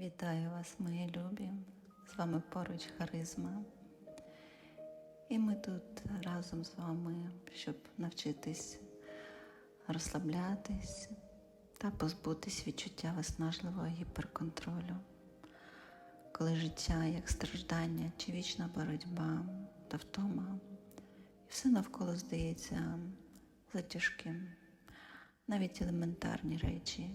Вітаю вас, мої любі! З вами поруч Харизма. І ми тут разом з вами, щоб навчитись розслаблятись та позбутись відчуття виснажливого гіперконтролю, коли життя як страждання чи вічна боротьба та втома, і все навколо здається затяжким, навіть елементарні речі.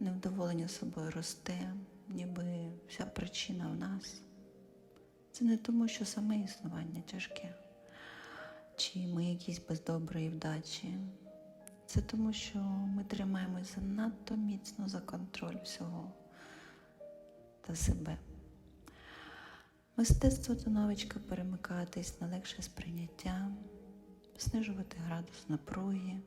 Невдоволення собою росте, ніби вся причина в нас. Це не тому, що саме існування тяжке, чи ми якісь без доброї вдачі. Це тому, що ми тримаємось занадто міцно за контроль всього та себе. Мистецтво це навичка перемикатись на легше сприйняття, знижувати градус напруги.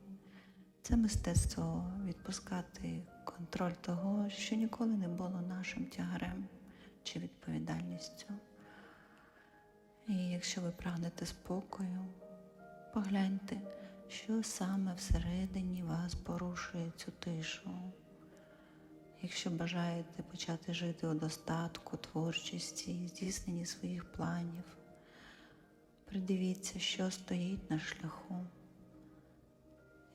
Це мистецтво відпускати контроль того, що ніколи не було нашим тягарем чи відповідальністю. І якщо ви прагнете спокою, погляньте, що саме всередині вас порушує цю тишу. Якщо бажаєте почати жити у достатку, творчості, здійсненні своїх планів, придивіться, що стоїть на шляху.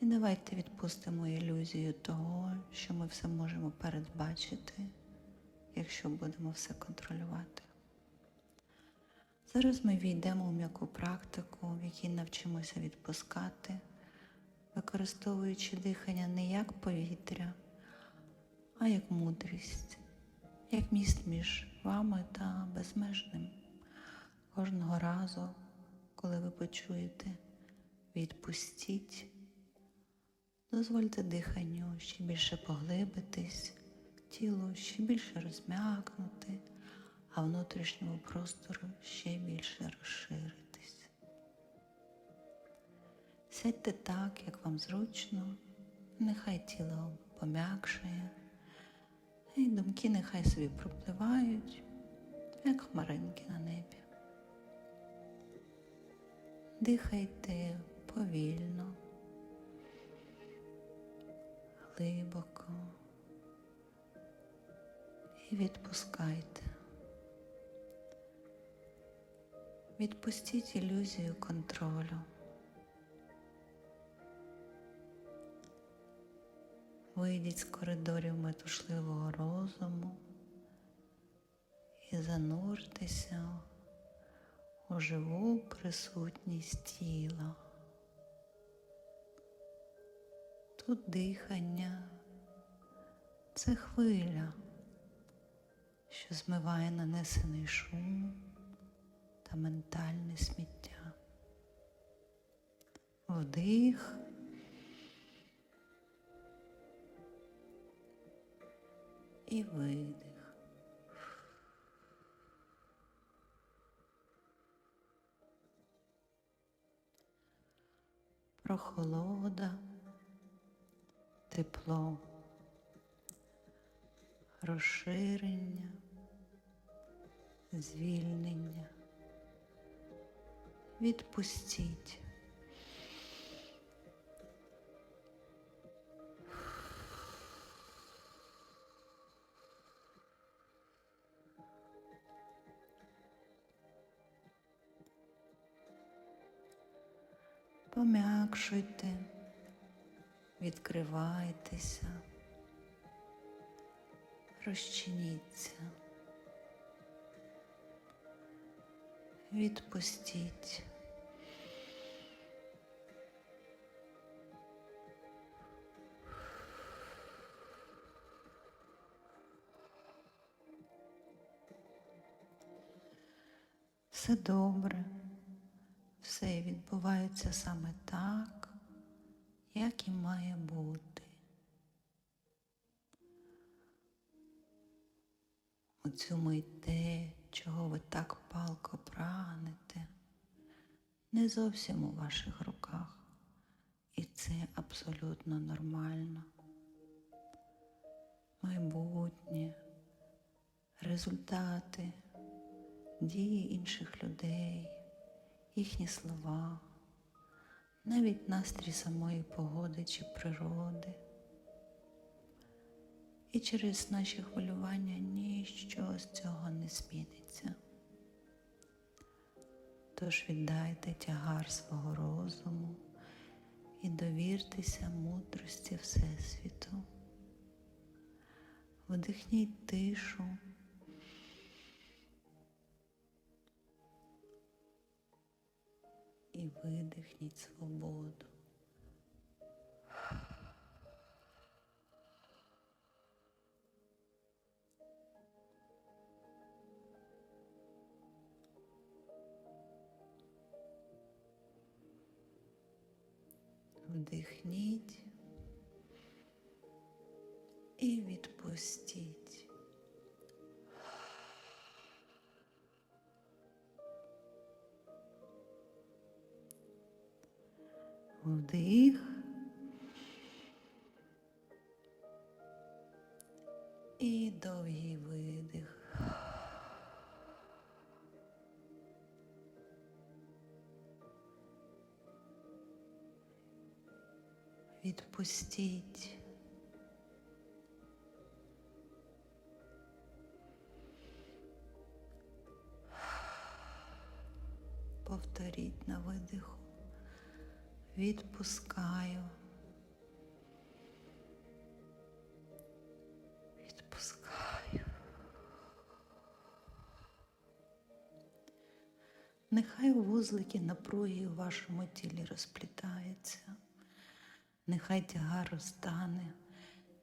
І давайте відпустимо ілюзію того, що ми все можемо передбачити, якщо будемо все контролювати. Зараз ми війдемо у м'яку практику, в якій навчимося відпускати, використовуючи дихання не як повітря, а як мудрість, як міст між вами та безмежним. Кожного разу, коли ви почуєте, відпустіть. Дозвольте диханню ще більше поглибитись, тіло ще більше розм'якнути, а внутрішньому простору ще більше розширитись. Сядьте так, як вам зручно, нехай тіло пом'якшає, і думки нехай собі пропливають, як хмаринки на небі. Дихайте повільно глибоко і відпускайте. Відпустіть ілюзію контролю. Вийдіть з коридорів метушливого розуму і зануртеся у живу присутність тіла. Тут дихання це хвиля, що змиває нанесений шум та ментальне сміття. Вдих. І видих. Прохолода тепло, розширення, звільнення. Відпустіть. Пом'якшуйте відкривайтеся, розчиніться, відпустіть. Все добре, все відбувається саме так як і має бути. У цю мить те, чого ви так палко прагнете, не зовсім у ваших руках, і це абсолютно нормально. Майбутнє, результати, дії інших людей, їхні слова навіть настрій самої погоди чи природи. І через наші хвилювання ніщо з цього не зміниться. Тож віддайте тягар свого розуму і довіртеся мудрості Всесвіту. Вдихніть тишу. І видихніть свободу. Вдихніть і відпустіть. Вдих. І довгий видих. Відпустіть. Повторіть на видиху. Відпускаю. Відпускаю. Нехай вузлики напруги у вашому тілі розплітаються. Нехай тягар розтане,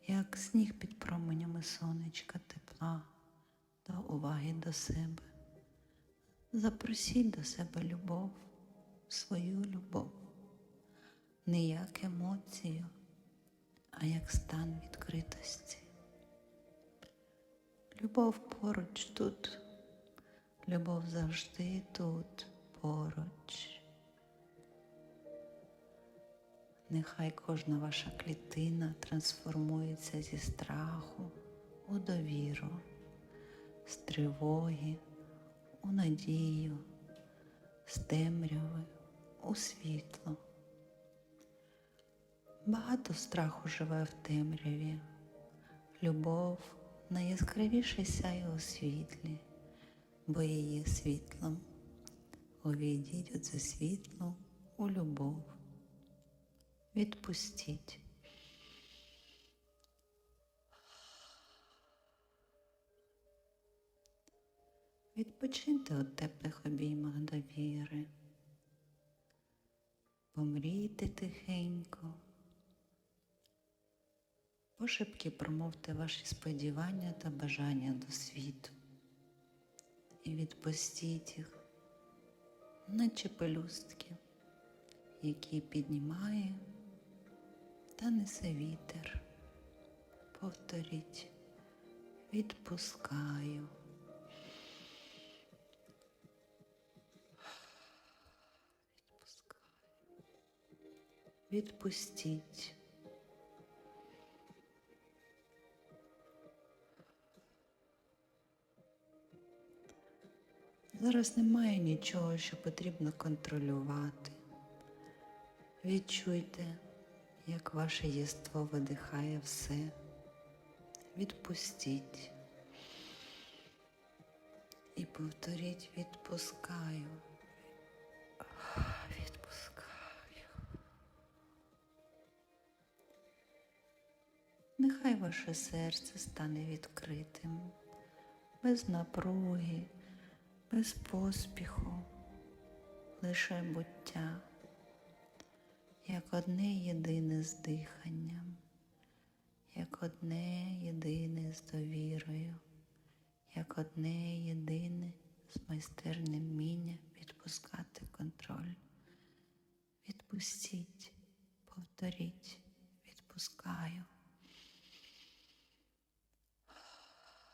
як сніг під променями сонечка тепла та уваги до себе. Запросіть до себе любов, свою любов, не як емоцію, а як стан відкритості. Любов поруч тут, любов завжди тут поруч. Нехай кожна ваша клітина трансформується зі страху у довіру, з тривоги у надію, з темряви у світло. Багато страху живе в темряві, любов найяскравіше сяє у світлі, бо її світлом. Увійдіть у це світло у любов. Відпустіть. Відпочиньте у теплих обіймах довіри. Помрійте тихенько. Пошепки промовте ваші сподівання та бажання до світу. І відпустіть їх, наче пелюстки, які піднімає та несе вітер. Повторіть, відпускаю. Відпускаю. Відпустіть. Зараз немає нічого, що потрібно контролювати. Відчуйте, як ваше єство видихає все. Відпустіть. І повторіть відпускаю. Відпускаю. Нехай ваше серце стане відкритим, без напруги, без поспіху, лише буття, як одне єдине з диханням, як одне єдине з довірою, як одне єдине з майстерним вміння відпускати контроль. Відпустіть, повторіть, відпускаю.